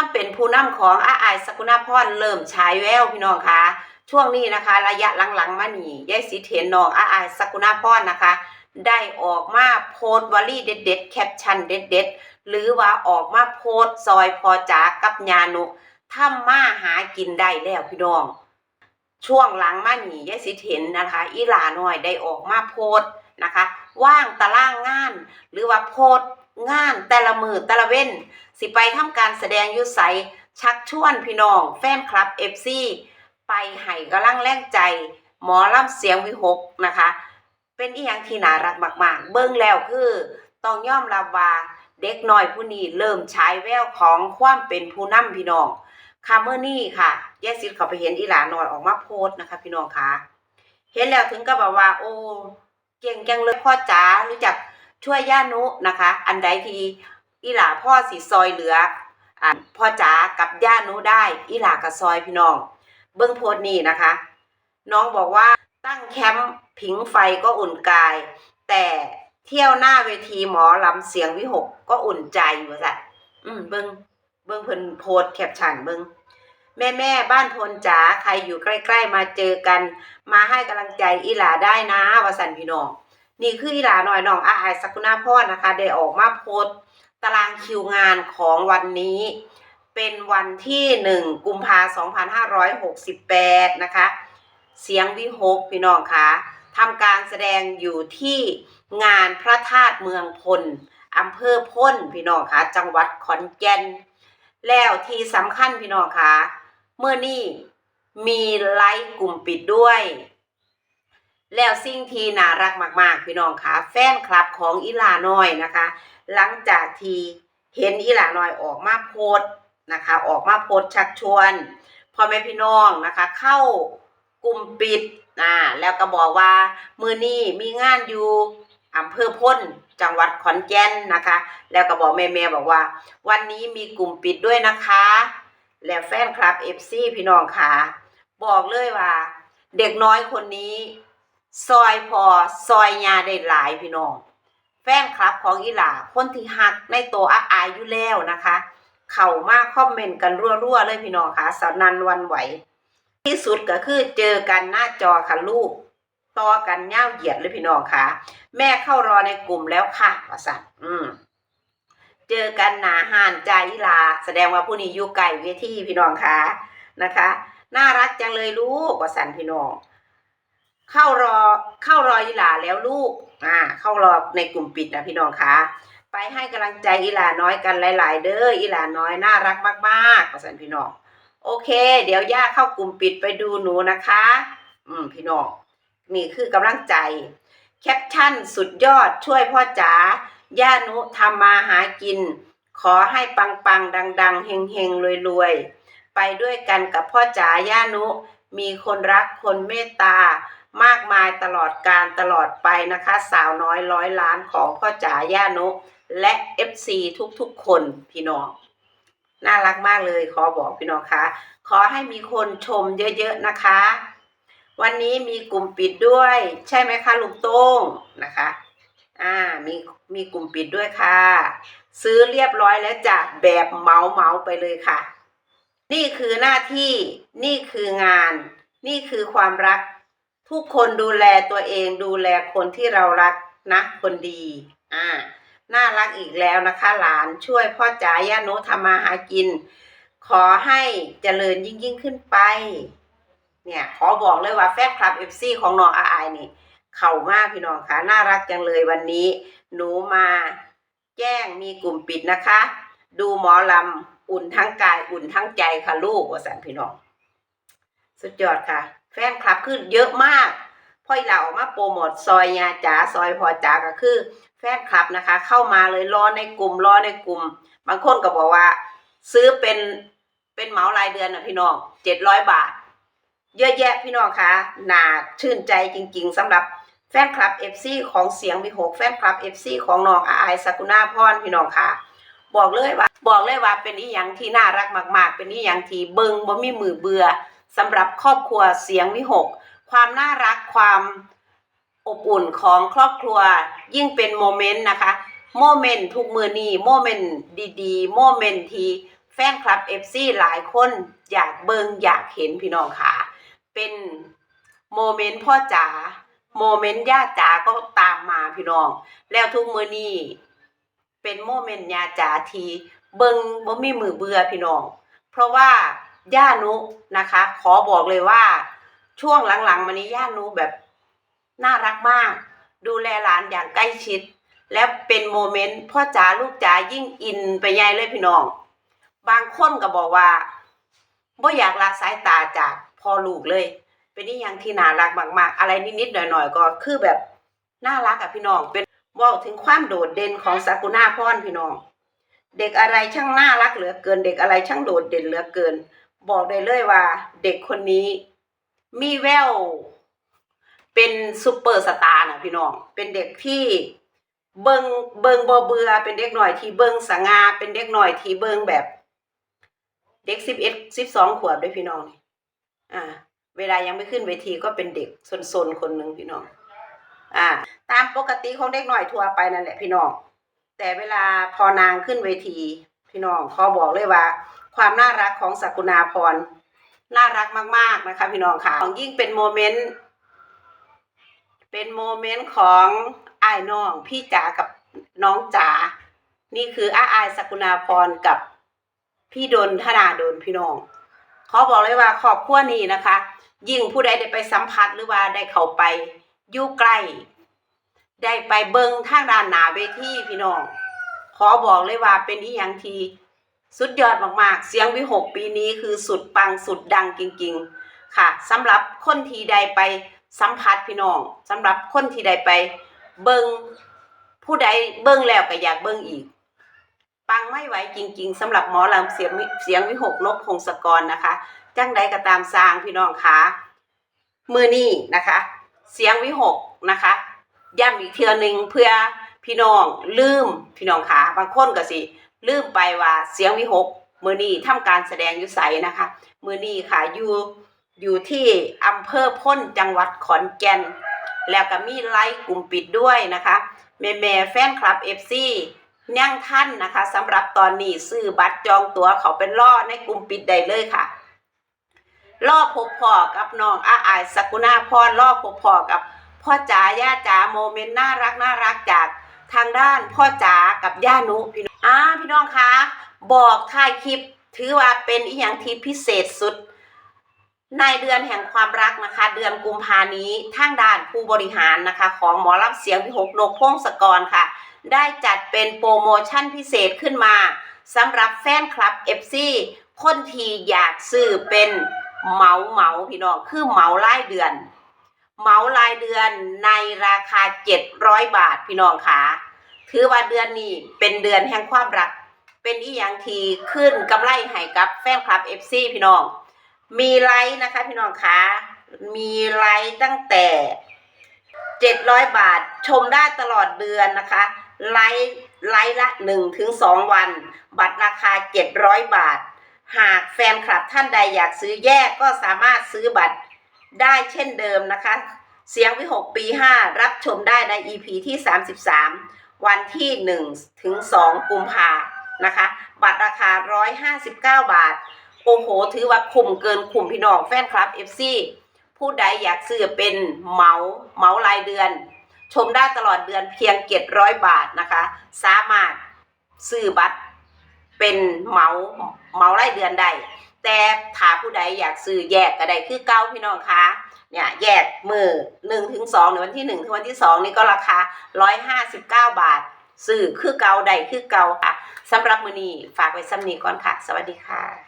ความเป็นผู้นำของอาอายสกุณาพรเริ่มฉายแววพี่น้องคะช่วงนี้นะคะ ระยะหลังๆ มานี่ยายสิเห็นน้องอาอายสกุณาพรนะคะ ได้ออกมาโพสวลีเด็ดๆแคปชั่นเด็ดๆหรือว่าออกมาโพสซอยพอจ๋ากับญานุทำมาหากินได้แล้วพี่น้อง ช่วงหลังมานี่ยายสิเห็นนะคะ อีหลาน้อยได้ออกมาโพสนะคะ ว่างตารางงาน หรือว่าโพส งานแต่ละมือแต่ละเว้น สิไปทำการแสดงยุไสชักชวนพี่น้อง แฟนคลับ FC ไปให้กำลังแรงใจ หมอลำเสียงวิหกนะคะ เป็นอีหยังที่น่ารักมาก ๆ เบิ่งแล้วคือต้องยอมรับว่าเด็กน้อยผู้นี้เริ่มฉายแววของความเป็นผู้นำพี่น้องค่ะเมื่อนี้ค่ะแยกสิทธิ์เขาไปเห็นอีหลาน้อยออกมาโพสนะคะ พี่น้องคะเห็นแล้วถึงกับแบบว่า โอ้เก่งจังเลยพ่อจ๋ารู้จัก ช่วยย่านุนะคะ อันใดที่อีหลาพ่อสีซอยเหลืออ่าพ่อจ๋ากับย่านุได้อีหลากับซอยพี่น้อง เบื้องโพสต์นี่นะคะ น้องบอกว่าตั้งแคมป์ผิงไฟก็อุ่นกาย แต่เที่ยวหน้าเวทีหมอลำเสียงวิหกก็อุ่นใจว่สัตอืมเบิ้งเบิ้งเพิ่นโพสต์แคปชั่นเบิ้งแม่แม่บ้านพลจ๋าใครอยู่ใกล้ ๆ มาเจอกัน มาให้กำลังใจอีหลาได้นะวสันพี่น้อง นี่คืออีหลาหน่อยน้องอาอายสกุณาพรนะคะได้ออกมาโพสตารางคิวงานของวันนี้ เป็นวันที่หนึ่งกุมภาสองพันห้าร้อยหกสิบแปดนะคะ เสียงวิหกพี่น้องคะทำการแสดงอยู่ที่งานพระธาตุเมืองพลอำเภอพ้นพี่น้องคะจังหวัดขอนแก่น แล้วที่สำคัญพี่น้องคะเมื่อนี้มีไลฟ์กลุ่มปิดด้วย แล้วสิ่งที่น่ารักมาก ๆ พี่น้องคะแฟนคลับของอีหลาน้อยนะคะ หลังจากที่เห็นอีหลาน้อยออกมาโพสนะคะ ออกมาโพสชักชวนพ่อแม่พี่น้องนะคะ เข้ากลุ่มปิดอ่าแล้วก็บอกว่ามือนี้มีงานอยู่อำเภอพ้นจังหวัดขอนแก่นนะคะ แล้วก็บอกแม่ๆบอกว่า วันนี้มีกลุ่มปิดด้วยนะคะ แล้วแฟนคลับ FC พี่น้องค่ะ บอกเลยว่า เด็กน้อยคนนี้ ซอยพอซอยยาได้หลายพี่น้อง แฟนคลับของอีหลาคนที่หักในตัวอาอายอยู่แล้วนะคะ เข้ามาคอมเมนต์กันรัวๆเลยพี่น้องค่ะสนันวันไหว ที่สุดก็คือเจอกันหน้าจอค่ะลูกต่อกันย่าเหยียดเลยพี่น้องค่ะ แม่เข้ารอในกลุ่มแล้วค่ะว่าสัตว์อืมเจอกันหนาหานใจอีหลา แสดงว่าผู้นี้อยู่ไกลเวทีพี่น้องค่ะนะคะ น่ารักจังเลยลูกว่าสันพี่น้อง เข้ารอเข้ารออีหลาแล้วลูกอ่าเข้ารอในกลุ่มปิดนะพี่น้องคะไปให้กำลังใจอีหลาน้อยกันหลาย ๆ เด้ออีหลาน้อยน่ารักมากๆประสันพี่น้องโอเค เดี๋ยวย่าเข้ากลุ่มปิดไปดูหนูนะคะ อืมพี่น้องนี่คือกำลังใจแคปชั่นสุดยอดช่วยพ่อจ๋าย่านุทำมาหากิน ขอให้ปังปังดังดังๆเฮงเฮงรวยรวยๆไปด้วยกันกับพ่อจ๋าย่านุ มีคนรักคนเมตตา มากมายตลอดการตลอดไปนะคะ สาวน้อยร้อยล้านของพ่อจ๋าย่านุและ FC ทุกๆ คนพี่น้อง น่ารักมากเลยขอบอกพี่น้องคะขอให้มีคนชมเยอะๆนะคะ วันนี้มีกลุ่มปิดด้วย ใช่ไหมคะลุงโต้งนะคะอ่ามีมีกลุ่มปิดด้วยค่ะ ซื้อเรียบร้อยแล้วจ้ะแบบเมาเมาๆไปเลยค่ะ นี่คือหน้าที่นี่คืองาน นี่คือความรัก ทุกคนดูแลตัวเองดูแลคนที่เรารักนะคนดีอ่าน่ารักอีกแล้วนะคะ หลานช่วยพ่อจ๋าย่าโนทำมาหากิน ขอให้เจริญยิ่งยิ่งขึ้นไป เนี่ยขอบอกเลยว่าแฟนคลับเอฟซีของน้องอาอายนี่ เข่ามากพี่น้องคะน่ารักจังเลยวันนี้ หนูมาแจ้งมีกลุ่มปิดนะคะ ดูหมอลำอุ่นทั้งกายอุ่นทั้งใจค่ะลูกว่าสันพี่น้อง สุดยอดค่ะ แฟนคลับขึ้นเยอะมากพ่ออีหลาออกมาโปรโมทซอยยาจ๋าซอยพอจ๋าก็คือ แฟนคลับนะคะ เข้ามาเลยรอในกลุ่มรอในกลุ่ม บางคนก็บอกว่า ซื้อเป็นเป็นเหมารายเดือนนะพี่น้องเจ็ดร้อยบาท เยอะแยะพี่น้องคะหนาชื่นใจจริง ๆสำหรับแฟนคลับ FC ของเสียงวิหกแฟนคลับ FC ของน้องอาไอายสกุณาพรพี่น้องคะบอกเลยว่า บอกเลยว่าเป็นอีหยังที่น่ารักมาก ๆ เป็นอีหยังที่เบิงบ่มีมือเบื่อ สำหรับครอบครัวเสียงวิหก ความน่ารักความอบอุ่นของครอบครัวยิ่งเป็นโมเมนต์นะคะโมเมนต์ทุกมือนี้โมเมนต์ดีๆโมเมนต์ที่แฟนคลับ FC หลายคนอยากเบิงอยากเห็นพี่น้องค่ะ เป็นโมเมนต์พ่อจ๋าโมเมนต์ย่าจ๋าก็ตามมาพี่น้อง แล้วทุกมือนี้เป็นโมเมนต์ย่าจ๋าทีเบิงบ่มีมือเบื่อพี่น้อง เพราะว่า ย่านุนะคะ ขอบอกเลยว่า ช่วงหลังๆมานี้ย่านุแบบน่ารักมาก ดูแลหลานอย่างใกล้ชิด และเป็นโมเมนต์พ่อจ๋าลูกจ๋ายิ่งอินไปใหญ่เลยพี่น้อง บางคนก็บอกว่าบ่อยากละสายตาจากพ่อลูกเลย เป็นนี่ยังที่น่ารักมากๆ อะไรนิดๆหน่อยๆก็คือแบบน่ารักอะพี่น้องเป็นเว่าถึงความโดดเด่นของสากุณาพรพี่น้อง เด็กอะไรช่างน่ารักเหลือเกิน เด็กอะไรช่างโดดเด่นเหลือเกิน บอกได้เลยว่า เด็กคนนี้ มีแววเป็นซูเปอร์สตาร์นะพี่น้อง เป็นเด็กที่เบิงเบิงบ่เบื่อเป็นเด็กหน่อยที่เบิงสง่าเป็นเด็กหน่อยที่เบิงแบบ เด็กสิบเอ็ดสิบสองขวบด้วยพี่น้องนี่อ่า เวลายังไม่ขึ้นเวทีก็เป็นเด็กซนๆคนหนึ่งพี่น้อง อ่า ตามปกติของเด็กหน่อยทั่วไปนั่นแหละพี่น้อง แต่เวลาพอนางขึ้นเวที พี่น้องขอบอกเลยว่า ความน่ารักของสักุณาพร น่ารักมาก ๆ นะคะพี่น้องค่ะของยิ่งเป็นโมเมนต์เป็นโมเมนต์ของไอ้น้องพี่จ๋ากับน้องจ๋านี่คืออ้าอายสกุณาพรกับพี่ดนธนาดนพี่น้องขอบอกเลยว่าครอบครัวนี้นะคะ ยิ่งผู้ใดได้ไปสัมผัสหรือว่าได้เข้าไปอยู่ใกล้ได้ไปเบิงทางด้านหนาเวทีพี่น้องขอบอกเลยว่าเป็นอีหยังที สุดยอดมากๆ เสียงวิหกปีนี้คือสุดปังสุดดังจริงๆ ค่ะสำหรับคนที่ใดไปสัมผัสพี่น้องสำหรับคนที่ใดไปเบิงผู้ใดเบิงแล้วก็อยากเบิงอีก ปังไม่ไหวจริง ๆสำหรับหมอลำเสียงเสียงวิหกนกพงศกรนะคะจังใดก็ตามสร้างพี่น้องคะมือนี่นะคะ เสียงวิหกนะคะย้ำอีกเทือหนึ่งเพื่อพี่น้องลืมพี่น้องขาบางคนก็สิ ลืมไปว่าเสียงวิหกมือนี่ทำการแสดงอยุใสนะคะ มือนี่ค่ะอยู่อยู่ที่อำเภอพ้นจังหวัดขอนแก่น แล้วก็มีไลฟ์กลุ่มปิดด้วยนะคะแม่แม่แฟนคลับ FC ยังท่านนะคะสำหรับตอนนี้ซื้อบัตรจองตั๋วเขาเป็นล่อในกลุ่มปิดได้เลยค่ะล่อพบพ่อกับน้องอาอายสกุณาพรล่อพบพ่อกับพ่อจ๋าย่าจ๋าโมเมนต์น่ารักน่ารักจากทางด้านพ่อจ๋ากับย่านุพี่ อ่าพี่น้องคะบอกท้ายคลิปถือว่าเป็นอีหยังที่พิเศษสุด ในเดือนแห่งความรักนะคะ เดือนกุมภานี้ทางด้านผู้บริหารนะคะ ของหมอลำเสียงพิหกนกพงศกรค่ะ ได้จัดเป็นโปรโมชั่นพิเศษขึ้นมาสำหรับแฟนคลับ FC คนที่อยากซื้อเป็นเหมาเหมาพี่น้องคือเหมารายเดือน เหมารายเดือนในราคา 700 บาทพี่น้องค่ะ ถือว่าเดือนนี้เป็นเดือนแห่งความรัก เป็นอีหยังทีขึ้นกำไรให้กับแฟนคลับ FC พี่น้อง มีไลค์นะคะพี่น้องคะมีไลค์ตั้งแต่700บาทชมได้ตลอดเดือนนะคะ ไลค์ไลค์ละ1ถึง2วัน บัตรราคา700บาท หากแฟนคลับท่านใดอยากซื้อแยกก็สามารถซื้อบัตรได้เช่นเดิมนะคะ เสียงวิหกปี5รับชมได้ใน EP ที่33 วันที่ 1 ถึง 2 กุมภานะคะ บัตรราคา 159 บาท โอ้โห ถือว่าคุ้มเกินคุ้มพี่น้องแฟนคลับ FC ผู้ใดอยากซื้อเป็นเหมาเหมารายเดือน ชมได้ตลอดเดือนเพียงเจ็ดร้อยบาทนะคะ สามารถซื้อบัตรเป็นเหมาเหมารายเดือนได้แต่ถ้าผู้ใดอยากซื้อแยกก็ได้คือเก้าพี่น้องคะ เนี่ยแยกมือหนึ่งถึงสองในวันที่หนึ่งถึงวันที่สองนี่ก็ราคาร้อยห้าสิบเก้าบาท ซื้อคือเกาใดคือเกาค่ะสำหรับมือนี้ฝากไว้ซ้ำนี้ก่อนค่ะ สวัสดีค่ะ